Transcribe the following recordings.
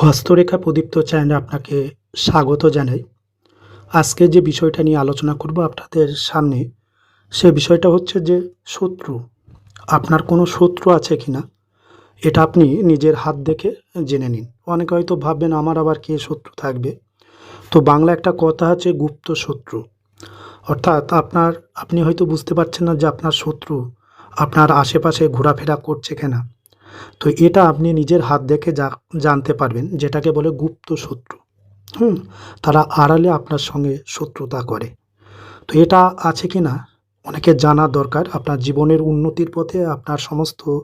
হস্তরেখা প্রদীপ্ত চ্যানেলে আপনাকে স্বাগত জানাই। আজকে যে বিষয়টা নিয়ে আলোচনা করব আপনাদের সামনে, সে বিষয়টা হচ্ছে যে শত্রু। আপনার কোনো শত্রু আছে কি না এটা আপনি নিজের হাত দেখে জেনে নিন। অনেকে হয়তো ভাববেন, আমার আবার কে শত্রু থাকবে? তো বাংলা একটা কথা আছে, গুপ্ত শত্রু। অর্থাৎ আপনার, আপনি হয়তো বুঝতে পারছেন না যে আপনার শত্রু আপনার আশেপাশে ঘোরাফেরা করছে কিনা। তো এটা আপনি নিজের হাত দেখে যা, জানতে পারবেন, যেটাকে বলে গুপ্ত শত্রু। হুম, তারা আড়ালে আপনার সঙ্গে শত্রুতা করে। তো এটা আছে কি না? অনেকে জানা দরকার। আপনার জীবনের উন্নতির পথে, আপনার সমস্ত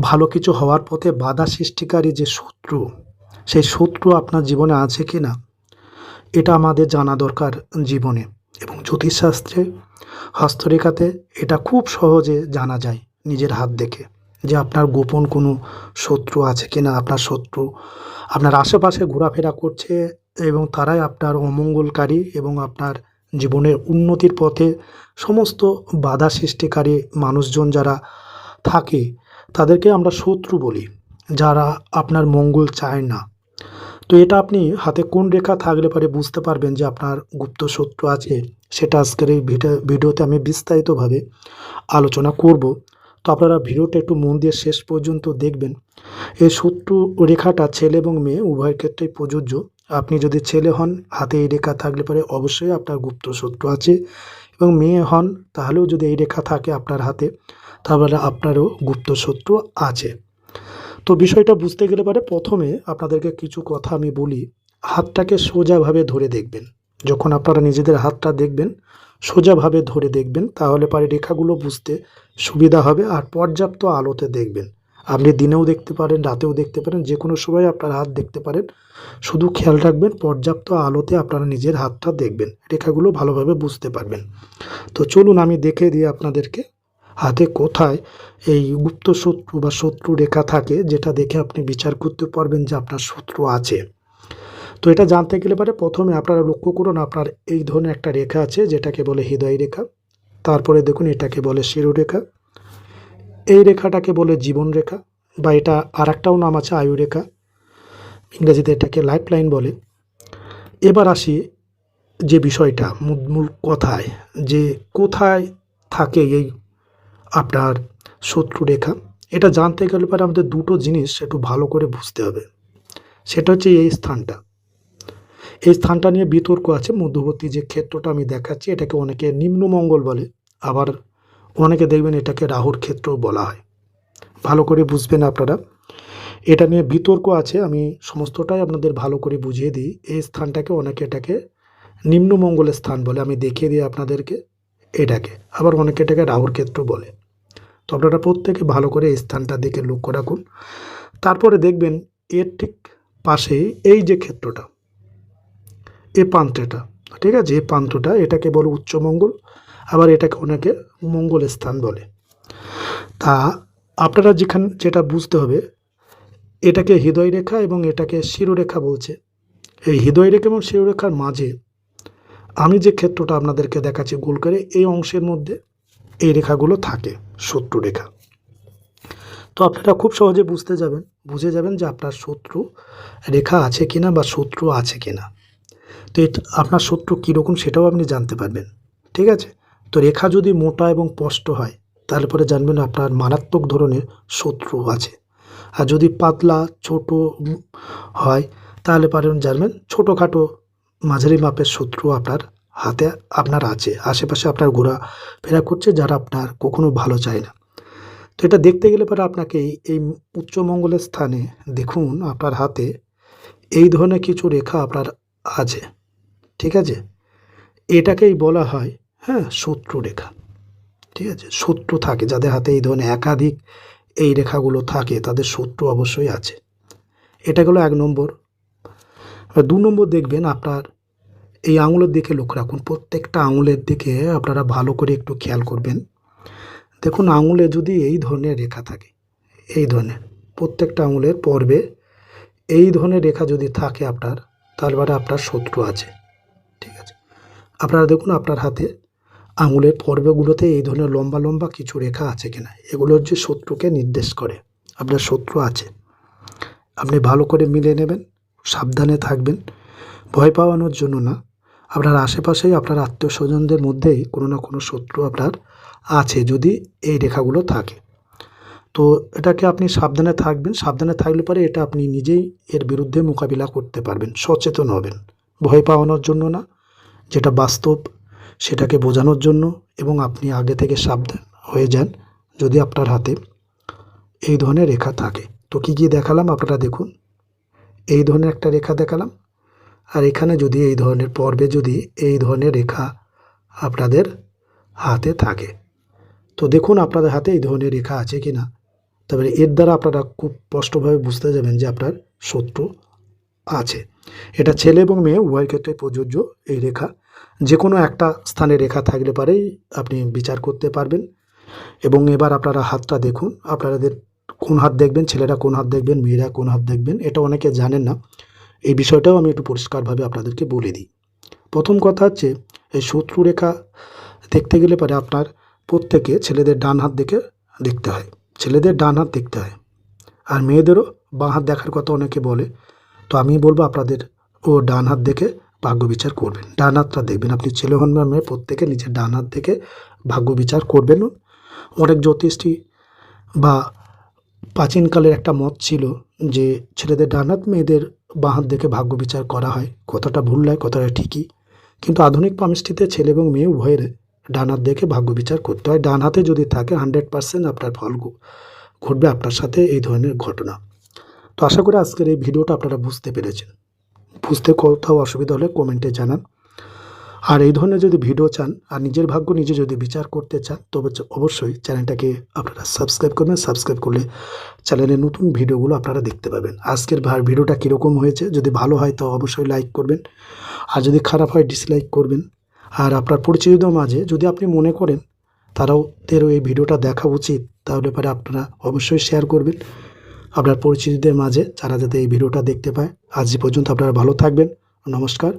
ভালো কিছু হওয়ার পথে বাধা সৃষ্টিকারী যে শত্রু, সেই শত্রু আপনার জীবনে আছে কি না? এটা আমাদের জানা দরকার জীবনে। এবং জ্যোতিষশাস্ত্রে, হস্তরেখাতে এটা খুব সহজে জানা যায় নিজের হাত দেখে। যে আপনার গোপন কোনো শত্রু আছে কিনা, আপনার শত্রু, আপনার আশেপাশে ঘোরাফেরা করছে এবং তারাই আপনার অমঙ্গলকারী এবং আপনার জীবনের উন্নতির পথে সমস্ত বাধা সৃষ্টিকারী মানুষজন যারা থাকে, তাদেরকে আমরা শত্রু বলি, যারা আপনার মঙ্গল চায় না। তো এটা আপনি হাতে কোন রেখা থাকলে পরে বুঝতে পারবেন যে আপনার গুপ্ত শত্রু আছে, সেটা আজকের এই ভিডিও- ভিডিওতে আমি বিস্তারিতভাবে আলোচনা করব। তো আপনারা ভিডিওটা একটু মন দিয়ে শেষ পর্যন্ত দেখবেন। এই শত্রু রেখাটা ছেলে এবং মেয়ে উভয়ের ক্ষেত্রেই প্রযোজ্য। আপনি যদি ছেলে হন, হাতে এই রেখা থাকলে পরে অবশ্যই আপনার গুপ্ত শত্রু আছে। এবং মেয়ে হন, তাহলেও যদি এই রেখা থাকে আপনার হাতে, তাহলে আপনারও গুপ্ত শত্রু আছে। তো বিষয়টা বুঝতে গেলে পরে প্রথমে আপনাদেরকে কিছু কথা আমি বলি। হাতটাকে সোজাভাবে ধরে দেখবেন। যখন আপনারা নিজেদের হাতটা দেখবেন, সোজাভাবে ধরে দেখবেন, তাহলে পারে রেখাগুলো বুঝতে সুবিধা হবে আর পর্যাপ্ত আলোতে দেখবেন। আপনি দিনেও দেখতে পারেন, রাতেও দেখতে পারেন যে কোনো সময় আপনার হাত দেখতে পারেন। শুধু খেয়াল রাখবেন, পর্যাপ্ত আলোতে আপনারা নিজের হাতটা দেখবেন, রেখাগুলো ভালোভাবে বুঝতে পারবেন। তো চলুন আমি দেখে দিই আপনাদেরকে, হাতে কোথায় এই গুপ্ত শত্রু বা শত্রু রেখা থাকে, যেটা দেখে আপনি বিচার করতে পারবেন যে আপনার শত্রু আছে। তো এটা জানতে গেলে পরে প্রথমে আপনারা লক্ষ্য করুন আপনার এই ধরনের একটা রেখা আছে, যেটাকে বলে হৃদয় রেখা। তারপরে দেখুন এটাকে বলে শিরু রেখা। এই রেখাটাকে বলে জীবন রেখা বা এটা আর একটাও নাম আছে আয়ু রেখা। ইংরেজিতে এটাকে লাইফ লাইন বলে। এবার আসি যে বিষয়টা মূল কথায়, যে কোথায় থাকে এই আপনার শত্রু রেখা। এটা জানতে গেলে পরে আমাদের দুটো জিনিস একটু ভালো করে বুঝতে হবে। সেটা হচ্ছে এই স্থানটা। এই স্থানটা নিয়ে বিতর্ক আছে। মধ্যবর্তী যে ক্ষেত্রটা আমি দেখাচ্ছি, এটাকে অনেকে নিম্নমঙ্গল বলে, আবার অনেকে দেখবেন এটাকে রাহুর ক্ষেত্রও বলা হয়। ভালো করে বুঝবেন আপনারা। এটা নিয়ে বিতর্ক আছে, আমি সমস্তটাই আপনাদের ভালো করে বুঝিয়ে দিই। এই স্থানটাকে অনেকে এটাকে নিম্নমঙ্গলের স্থান বলে, আমি দেখিয়ে দিই আপনাদেরকে এটাকে। আবার অনেকে এটাকে রাহুর ক্ষেত্র বলে। তো আপনারা প্রত্যেকে ভালো করে এই স্থানটা দিকে লক্ষ্য রাখুন। তারপরে দেখবেন এর ঠিক পাশেই এই যে ক্ষেত্রটা এ প্রান্তটা, ঠিক আছে? এই প্রান্তটা এটাকে বলে উচ্চমঙ্গল আবার এটাকে অনেকে মঙ্গল স্থান বলে। তা আপনারা যেখান, যেটা বুঝতে হবে, এটাকে হৃদয় রেখা এবং এটাকে শিরোরেখা বলছে। এই হৃদয় রেখা এবং শিরোরেখার মাঝে আমি যে ক্ষেত্রটা আপনাদেরকে দেখাচ্ছি গোল করে, এই অংশের মধ্যে এই রেখাগুলো থাকে, শত্রু রেখা। তো আপনারা খুব সহজে বুঝতে যাবেন, বুঝে যাবেন যে আপনার শত্রু রেখা আছে কিনা বা শত্রু আছে কিনা। তো আপনার শত্রু কীরকম সেটাও আপনি জানতে পারবেন। ঠিক আছে? তো রেখা যদি মোটা এবং স্পষ্ট হয়, তাহলে পরে জানবেন আপনার মারাত্মক ধরনের শত্রু আছে। আর যদি পাতলা, ছোট হয়, তাহলে পারেন জানবেন ছোটোখাটো মাঝারি মাপের শত্রু আপনার হাতে, আপনার আছে। আশেপাশে আপনার ঘোরা ফেরা করছে যারা আপনার কখনো ভালো চায় না। তো এটা দেখতে গেলে পরে আপনাকে এই উচ্চমঙ্গলের স্থানে দেখুন আপনার হাতে এই ধরনের কিছু রেখা আপনার আছে, ঠিক আছে? এটাকেই বলা হয় হ্যাঁ শত্রু রেখা, ঠিক আছে? শত্রু থাকে, যাদের হাতে এই ধরনের একাধিক এই রেখাগুলো থাকে, তাদের শত্রু অবশ্যই আছে। এটা গেলো এক নম্বর। দু নম্বর দেখবেন আপনার এই আঙুলের দিকে লক্ষ্য রাখুন, প্রত্যেকটা আঙুলের দিকে আপনারা ভালো করে একটু খেয়াল করবেন। দেখুন, আঙুলে যদি এই ধরনের রেখা থাকে, এই ধরনের, প্রত্যেকটা আঙুলের পর্বে এই ধরনের রেখা যদি থাকে আপনার তারপরে আপনার শত্রু আছে। ঠিক আছে? আপনারা দেখুন আপনার হাতে আঙুলের পর্বগুলোতে এই ধরনের লম্বা লম্বা কিছু রেখা আছে কিনা। এগুলো হচ্ছে শত্রুকে নির্দেশ করে। আপনার শত্রু আছে। আপনি ভালো করে মিলে নেবেন, সাবধানে থাকবেন। ভয় পাওয়ানোর জন্য না। আপনার আশেপাশেই আপনার আত্মীয় স্বজনদের মধ্যেই কোনো না কোনো শত্রু আপনার আছে যদি এই রেখাগুলো থাকে। তো এটাকে আপনি সাবধানে থাকবেন। সাবধানে থাকলে পরে এটা আপনি নিজেই এর বিরুদ্ধে মোকাবিলা করতে পারবেন, সচেতন হবেন। ভয় পাওয়ানোর জন্য না, যেটা বাস্তব, সেটাকে বোঝানোর জন্য এবং আপনি আগে থেকে সাবধান হয়ে যান যদি আপনার হাতে এই ধরনের রেখা থাকে। তো কী কী দেখালাম আপনারা দেখুন। এই ধরনের একটা রেখা দেখালাম। আর এখানে যদি এই ধরনের পর্বে যদি এই ধরনের রেখা আপনাদের হাতে থাকে। তো দেখুন আপনাদের হাতে এই ধরনের রেখা আছে কি না তবে এর দ্বারা আপনারা খুব স্পষ্টভাবে বুঝতে যাবেন যে আপনার শত্রু আছে। এটা ছেলে এবং মেয়ে, উভয়ের ক্ষেত্রে প্রযোজ্য এই রেখা। যে কোনো একটা স্থানে রেখা থাকলে পারেই আপনি বিচার করতে পারবেন। এবং এবার আপনারা হাতটা দেখুন, আপনাদের কোন হাত দেখবেন, ছেলেরা কোন হাত দেখবেন, মেয়েরা কোন হাত দেখবেন, এটা অনেকে জানেন না। এই বিষয়টাও আমি একটু পরিষ্কারভাবে আপনাদেরকে বলে দিই। প্রথম কথা হচ্ছে, এই শত্রু রেখা দেখতে গেলে পরে আপনার প্রত্যেকে ছেলেদের ডান হাত দেখে দেখতে হয়। ছেলেদের ডান হাত দেখতে হয় আর মেয়েদেরও বাঁ হাত দেখার কথা অনেকে বলে। তো আমি বলব আপনাদের, ও ডান হাত দেখে ভাগ্য বিচার করবেন। ডান হাতটা দেখবেন। আপনি ছেলে হন বা মেয়ে, প্রত্যেকে নিজের ডান হাত দেখে ভাগ্য বিচার করবেন। অনেক জ্যোতিষী বা প্রাচীনকালের একটা মত ছিল যে ছেলেদের ডান হাত, মেয়েদের বাঁ হাত দেখে ভাগ্য বিচার করা হয়। কথাটা ভুল নয়, কথাটা ঠিকই। কিন্তু আধুনিক পামিষ্টিতে ছেলে এবং মেয়ে উভয়ের ডান হাত দেখে ভাগ্য বিচার করতে হয়। ডান হাতে যদি থাকে হান্ড্রেড পার্সেন্ট আপনার ফল ঘটবে আপনার সাথে এই ধরনের ঘটনা। তো আশা করি আজকের এই ভিডিওটা আপনারা বুঝতে পেরেছেন। বুঝতে কোথাও অসুবিধা হলে কমেন্টে জানান। আর এই ধরনের যদি ভিডিও চান, আর নিজের ভাগ্য নিজে যদি বিচার করতে চান, তবে অবশ্যই চ্যানেলটাকে আপনারা সাবস্ক্রাইব করবেন। সাবস্ক্রাইব করলে চ্যানেলের নতুন ভিডিওগুলো আপনারা দেখতে পাবেন। আজকের ভিডিওটা কীরকম হয়েছে, যদি ভালো হয় তো অবশ্যই লাইক করবেন। আর যদি খারাপ হয় ডিসলাইক করবেন। আর আপনার পরিচিতদের মাঝে যদি আপনি মনে করেন তারাও তেরও এই ভিডিওটা দেখা উচিত, তাহলে পরে আপনারা অবশ্যই শেয়ার করবেন। আপনার পরিচিতদের মাঝে যারা যাতে এই ভিডিওটা দেখতে পায়। আজ পর্যন্ত আপনারা ভালো থাকবেন। নমস্কার।